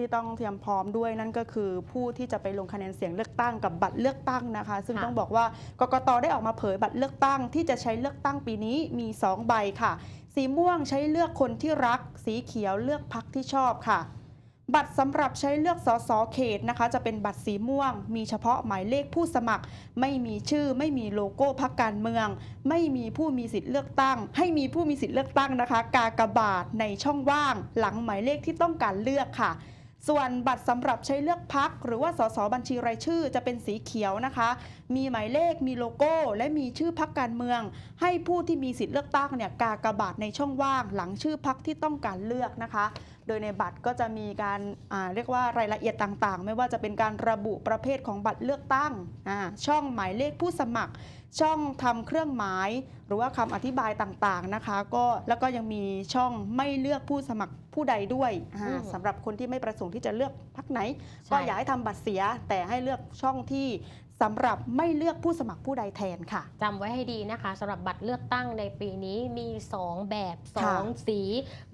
ที่ต้องเตรียมพร้อมด้วยนั่นก็คือ ผู้ที่จะไปลงคะแนนเสียงเลือกตั้งกับบัตรเลือกตั้งนะคะ ซึ่งค่ะต้องบอกว่ากกตได้ออกมาเผยบัตรเลือกตั้ง ที่จะใช้เลือกตั้งปีนี้มี 2 ใบค่ะ สีม่วงใช้เลือกคนที่รัก สีเขียวเลือกพักที่ชอบค่ะบัตรสำหรับใช้เลือกสสเขตนะคะ จะเป็นบัตรสีม่วง มีเฉพาะหมายเลขผู้สมัคร ไม่มีชื่อ ไม่มีโลโก้พักการเมือง ไม่มีผู้มีสิทธิ์เลือกตั้ง ให้มีผู้มีสิทธิ์เลือกตั้งนะคะ กากบาทในช่องว่าง หลังหมายเลขที่ต้องการเลือกค่ะ ส่วนบัตรสำหรับใช้เลือกพัก หรือว่าสสบัญชีรายชื่อจะเป็นสีเขียวนะคะ มีหมายเลขมีโลโก้ และมีชื่อพักการเมือง ให้ผู้ที่มีสิทธิ์เลือกตั้งเนี่ยกากระบาดในช่องว่าง หลังชื่อพักที่ต้องการเลือกนะคะ โดยในบัตรก็จะมีการอ่าเรียกว่ารายละเอียดต่างๆ ไม่ว่าจะเป็นการระบุประเภทของบัตรเลือกตั้งอ่าช่องหมายเลขผู้สมัคร ช่องทำเครื่องหมาย หรือว่าคำอธิบายต่างๆนะคะ ก็แล้วก็ยังมีช่องไม่เลือกผู้สมัครผู้ใดด้วยอ่าอืมสำหรับคนที่ไม่ประสงค์ที่จะเลือกพักไหนใช่ก็อย่าให้ทำบัตรเสียแต่ให้เลือกช่องที่ สำหรับไม่เลือกผู้สมัครผู้ใดแทนค่ะ จำไว้ให้ดีนะคะสำหรับบัตรเลือกตั้งในปีนี้มี 2 แบบค่ะ2สี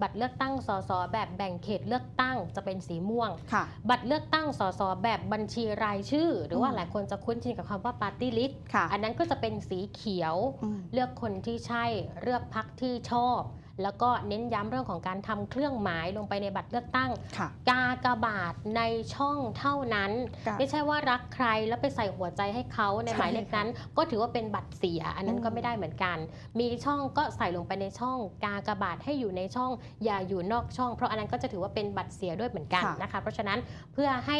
บัตรเลือกตั้งสสแบบแบ่งเขตเลือกตั้งจะเป็นสีม่วงค่ะบัตรเลือกตั้งสสแบบบัญชีรายชื่อ หรือว่าอืมหลายคนจะคุ้นชินกับคำว่าปาร์ตี้ลิสต์ค่ะอันนั้นก็จะเป็นสีเขียวอืมเลือกคนที่ใช่เลือกพักที่ชอบ แล้วก็เน้นย้ำเรื่องของการทำเครื่องหมายลงไปในบัตรเลือกตั้ง ค่ะ กากบาทในช่องเท่านั้นกาไม่ใช่ว่ารักใครแล้วไปใส่หัวใจให้เขาในใช่หมายเลขนั้น ก็ถือว่าเป็นบัตรเสีย อันนั้นอืมก็ไม่ได้เหมือนกัน มีช่องก็ใส่ลงไปในช่อง กากบาทให้อยู่ในช่อง อย่าอยู่นอกช่อง เพราะอันนั้นก็จะถือว่าเป็นบัตรเสียด้วยเหมือนกันนะคะ เพราะฉะนั้นเพื่อให้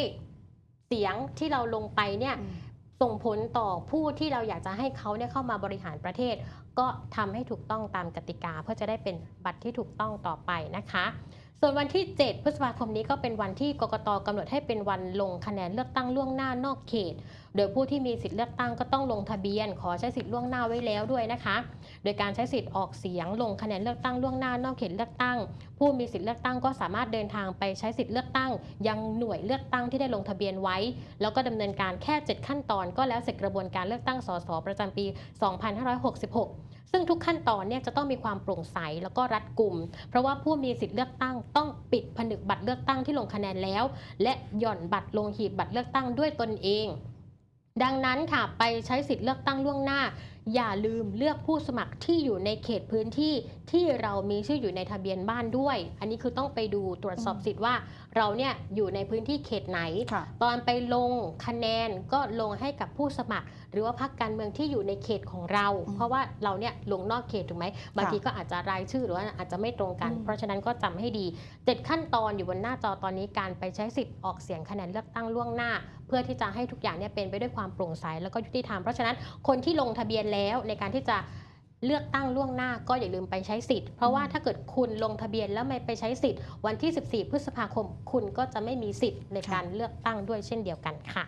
เสียงที่เราลงไปเนี่ย อืม ส่งผลต่อผู้ที่เราอยากจะให้เขาเนี่ยเข้ามาบริหารประเทศ ก็ทำให้ถูกต้องตามกติกา เพื่อจะได้เป็นบัตรที่ถูกต้องต่อไปนะคะ ส่วนวันที่ 7 พฤษภาคมนี้ก็เป็นวันที่กกตกำหนดให้เป็นวันลงคะแนนเลือกตั้งล่วงหน้านอกเขต โดยผู้ที่มีสิทธิ์เลือกตั้งก็ต้องลงทะเบียน ขอใช้สิทธิ์ล่วงหน้าไว้แล้วด้วยนะคะ โดยการใช้สิทธิ์ออกเสียงลงคะแนนเลือกตั้งล่วงหน้านอกเขตเลือกตั้ง ผู้มีสิทธิ์เลือกตั้งก็สามารถเดินทางไปใช้สิทธิ์เลือกตั้ง ยังหน่วยเลือกตั้งที่ได้ลงทะเบียนไว้ แล้วก็ดำเนินการแค่ 7 ขั้นตอน ก็แล้วเสร็จกระบวนการเลือกตั้งสสประจำปี 2566 ซึ่งทุกขั้นตอนเนี่ยจะต้องมีความโปร่งใสแล้วก็รัดกุม เพราะว่าผู้มีสิทธิ์เลือกตั้งต้องปิดผนึกบัตรเลือกตั้งที่ลงคะแนนแล้ว และหย่อนบัตรลงหีบบัตรเลือกตั้งด้วยตนเอง ดังนั้นค่ะไปใช้สิทธิ์เลือกตั้งล่วงหน้า อย่าลืมเลือกผู้สมัครที่อยู่ในเขตพื้นที่ที่เรามีชื่ออยู่ในทะเบียนบ้านด้วย อันนี้คือต้องไปดูตรวจสอบอืมสิทธิ์ว่า เราเนี่ยอยู่ในพื้นที่เขตไหนค่ะตอนไปลงคะแนนก็ลงให้กับผู้สมัคร หรือว่าพรรคการเมืองที่อยู่ในเขตของเราอืมเพราะว่าเราเนี่ยลงนอกเขตถูกไหมบางทีก็อาจจะรายชื่อหรือว่าอาจจะไม่ตรงกันอืมเพราะฉะนั้นก็จำให้ดีเจ็ดขั้นตอนอยู่บนหน้าจอตอนนี้การไปใช้สิทธิ์ออกเสียงคะแนนเลือกตั้งล่วงหน้า เพื่อที่จะให้ทุกอย่างเนี่ยเป็นไปด้วยความโปร่งใสแล้วก็ยุติธรรมเพราะฉะนั้นคนที่ลงทะเบียนแล้ว ในการที่จะเลือกตั้งล่วงหน้าก็อย่าลืมไปใช้สิทธิ์ เพราะว่าถ้าเกิดคุณลงทะเบียนแล้วไม่ไปใช้สิทธิ์ วันที่ 14 พฤษภาคม คุณก็จะไม่มีสิทธิ์ในการเลือกตั้งด้วยเช่นเดียวกันค่ะ